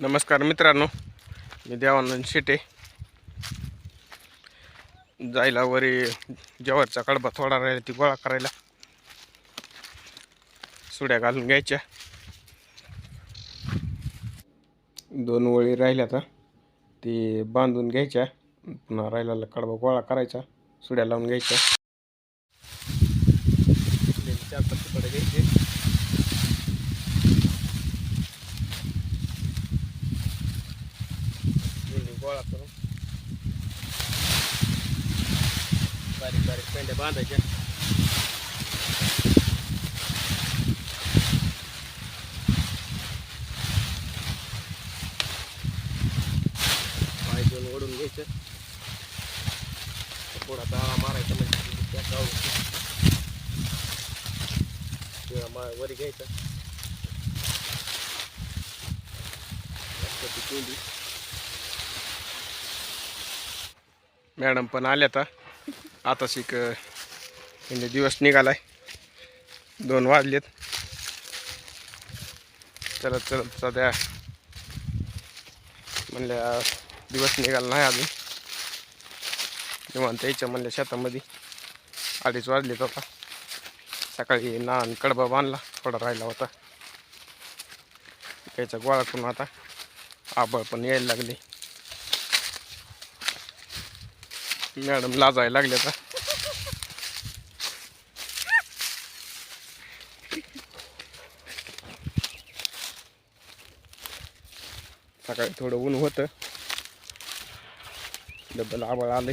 नमस्कार मित्रांनो मी देवानंद शेटे. जायला वरी जेवरचा कडबा थोडा राहिला ती गोळा करायला. सुड्या घालून घ्यायच्या. दोन वळी राहिल्या तर ती बांधून घ्यायच्या. पुन्हा राहिलेला कडबा गोळा करायचा. सुड्या लावून घ्यायच्या चार पाच तुकडे घ्यायचे दोन्ही गोळा करून बारीक बारीक पेंड्या बांधायच्या पाय दोन ओढून घ्यायचं थोडा दाळा मारायचा म्हणजे त्या गावून किंवा मा वरी घ्यायचं मस्त मॅडम पण आल्या आता आता शिक म्हणजे दिवस निघालाय. दोन वाजलेत. चलत चलत सध्या म्हणल्या दिवस निघाला नाही अजून. निवांत यायचं म्हणल्या शेतामध्ये. अडीच वाजलेत आता. सकाळी नान कडबा बांधला थोडा राहिला होता. त्याचा गोळा करून आता आबळ पण यायला लागले. मॅडम लाजायला लागल्या का सकाळी थोडं ऊन होतं. डबल आबळ आले.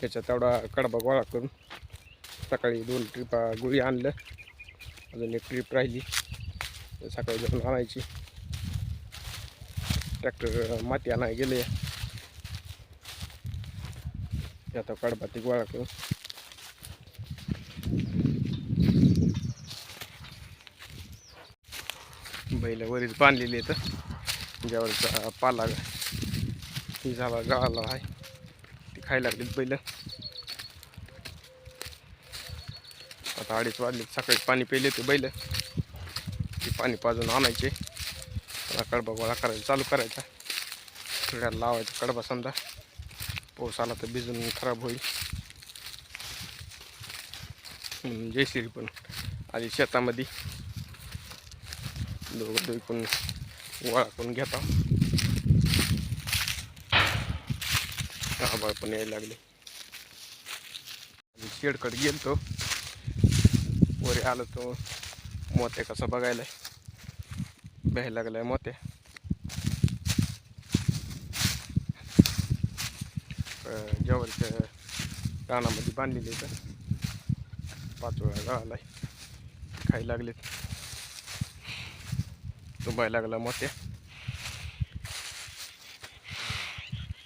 त्याच्यात तेवढा कडबा गोळा करून सकाळी दोन ट्रिपा गुळी आणलं. अजून एक ट्रिप राहिली. सकाळी जाऊन आणायची. ट्रॅक्टर माती आणाय गेले. आता कडबाती गोळा करून बैल वरीच बांधलेली आहेत. ज्यावरचा पाला ही झाला गाळाला आहे. ती खायला लागलीत बैल. आता अडीच वाजले सकाळी पाणी पेले ते बैल. ती पाणी पाजून आणायचे. कडबा गोळा करायचा चालू करायचा. सगळ्या लावायचा कडबा समजा. पाऊस आला तर भिजून खराब होईल. जयश्री पण. आधी शेतामध्ये दोघं दोघं गोळा करून घेता. आभाळ पण यायला लागले. आणि गेलतो. वर आलो तो मोत्या कसा बघायला भ्यायला लागलाय मोत्या. जवळच्या रानामध्ये बांधलेले तर पाच वेळा गळालाय खायला लागलेत. दुबाय लागला मोत्या.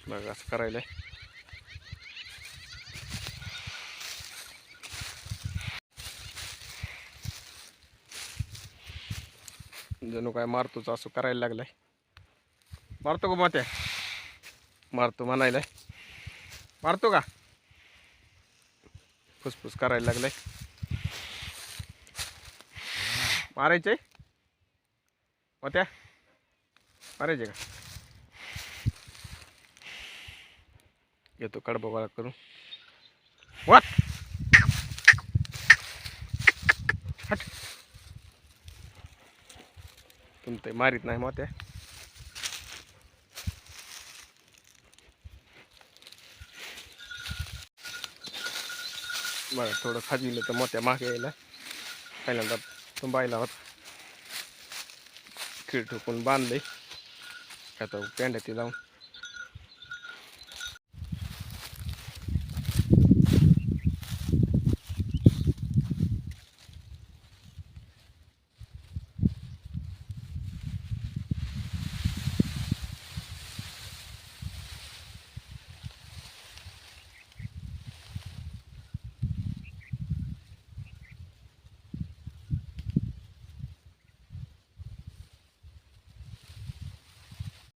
मग असं करायला जणू काय मारतोच असं करायला लागलाय. मारतो का मोत्या? मारतो म्हणायलाय. मारतो का? फुसफुस करायला लागलाय. मारायचे? होत्या मारायचे का? येतो कडबा करून. वाट! हट! मारीत नाही मोत्या. बरं थोडं खाजविलं तर मोत्या मागे यायला. पहिल्यांदा तुंबायला होता. खीळ ठोकून बांधले. आता पेंड्या ती लावून